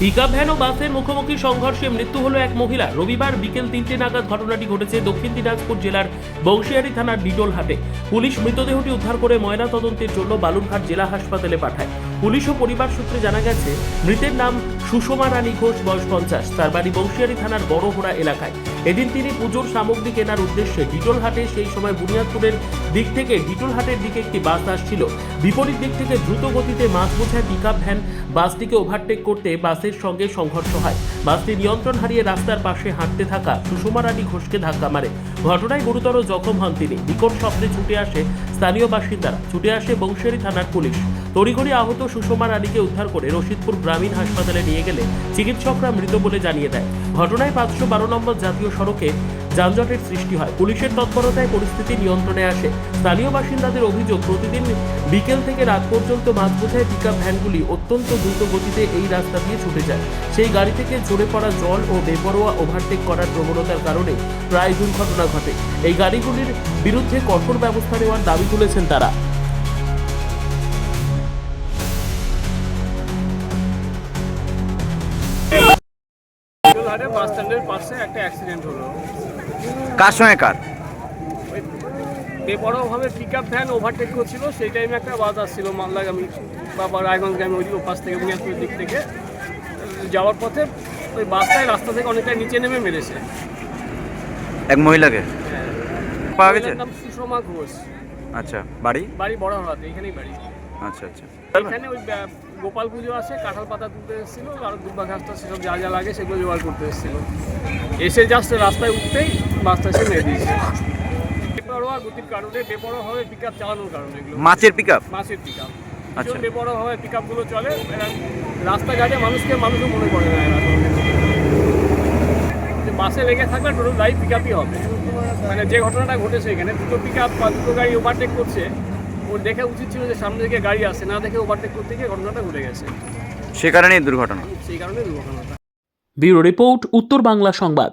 Pickup van ও বাসের মুখোমুখি সংঘর্ষে মৃত্যু হলো এক মহিলা। রবিবার বিকেল তিনটে নাগাদ ঘটনাটি ঘটেছে দক্ষিণ দিনাজপুর জেলার বংশিয়ারি থানার ডিটোল হাটে। পুলিশ মৃতদেহটি উদ্ধার করে ময়না তদন্তের জন্য বালুরঘাট জেলা হাসপাতালে পাঠায়। পুলিশ ও পরিবার সূত্রে জানা গেছে, মৃতের নাম সুষমা রানী ঘোষ, বয়স পঞ্চাশ। তার বাড়ি বংশিয়ারি থানার বড়হোড়া এলাকায়। এদিন তিনি পুজোর সামগ্রী কেনার উদ্দেশ্যে ডিটোল হাটে সেই সময় বুনিয়াদপুরের দিক থেকে ডিটোল হাটের দিকে একটি বাস আসছিল। বিপরীত দিক থেকে দ্রুত গতিতে মাছ বোঝায় পিকআপ ভ্যান বাসটিকে ওভারটেক করতে বাসের সঙ্গে সংঘর্ষ হয়। বাসটি নিয়ন্ত্রণ হারিয়ে রাস্তার পাশে হাঁটতে থাকা সুষমা রানী ঘোষকে ধাক্কা মারে। ঘটনায় গুরুতর জখম হন তিনি। বিকট শব্দে ছুটে আসে স্থানীয় বাসিন্দারা ছুটে আসে বংশেরী থানার পুলিশ। তড়িঘড়ি আহত সুষমা রানীকে উদ্ধার করে রশিদপুর গ্রামীণ হাসপাতালে নিয়ে গেলে চিকিৎসকরা মৃত বলে জানিয়ে দেয়। ঘটনায় পাঁচশো বারো নম্বর জাতীয় সড়কে যানজটের সৃষ্টি হয়। পুলিশের তৎপরতায় পরিস্থিতি নিয়ন্ত্রণে আসে। স্থানীয় বাসিন্দাদের অভিযোগ, প্রতিদিন বিকেল থেকে রাত পর্যন্ত মাছ বোঝায় পিকআপ ভ্যানগুলি অত্যন্ত দ্রুত গতিতে এই রাস্তা দিয়ে ছুটে যায়। সেই গাড়ি থেকে ঝরে পড়া জল ও বেপরোয়া ওভারটেক করার প্রবণতার কারণে প্রায় দুর্ঘটনা ঘটে। এই গাড়িগুলির বিরুদ্ধে কঠোর ব্যবস্থা নেওয়ার দাবি তুলেছেন তারা। বাস স্ট্যান্ডের পাশে একটা অ্যাক্সিডেন্ট হলো। কার সঙ্গে কার? বেপরোয়াভাবে পিক আপ ভ্যান ওভারটেক করছিল সেই টাইমে একটা বাস আসছিল মালদাগামী বা রায়গঞ্জগামী ওই পাশ থেকে বুনিয়াদপুরের দিক থেকে। যাওয়ার পথে ওই বাসটাই রাস্তা থেকে অনেকটা নিচে নেমে মেরেছে। এক মহিলাকে? পাওয়া গেছে? নাম সুষমা ঘোষ। আচ্ছা বাড়ি? বাড়ি বড় হাতে এখানেই বাড়ি। আচ্ছা আচ্ছা। এখানে ওই গোপাল পুজো আছে কাঁঠাল পাতা তুলতে এসেছিল আর দুর্বা ঘাসটা সেসব যা যা লাগে সেগুলো জোগাড় করতে এসেছিল। এসে জাস্ট রাস্তায় উঠতেই বাসটা এসে দিয়েছে। বেপরোয়া গতির কারণে বেপরোয়াভাবে পিক আপ চালানোর কারণে এগুলো। মাছের পিক আপ মাসের পিক আপ আচ্ছা। বেপরোয়াভাবে পিক আপগুলো চলে রাস্তাঘাটে মানুষকে মানুষও মনে করে না এরা। যে বাসে লেগে থাকলে টোটাল গাড়ি পিক আপই হবে। মানে যে ঘটনাটা ঘটেছে এখানে দুটো পিক আপ বা দুটো গাড়ি ওভারটেক করছে ওর দেখে উচিত ছিল যে সামনে দিকে গাড়ি আসে না দেখে ওভারটেক করতে গিয়ে ঘটনাটা ঘটে গেছে। সে কারণেই দুর্ঘটনা। সেই কারণে দুর্ঘটনাটা। ব্যুরো রিপোর্ট উত্তর বাংলা সংবাদ।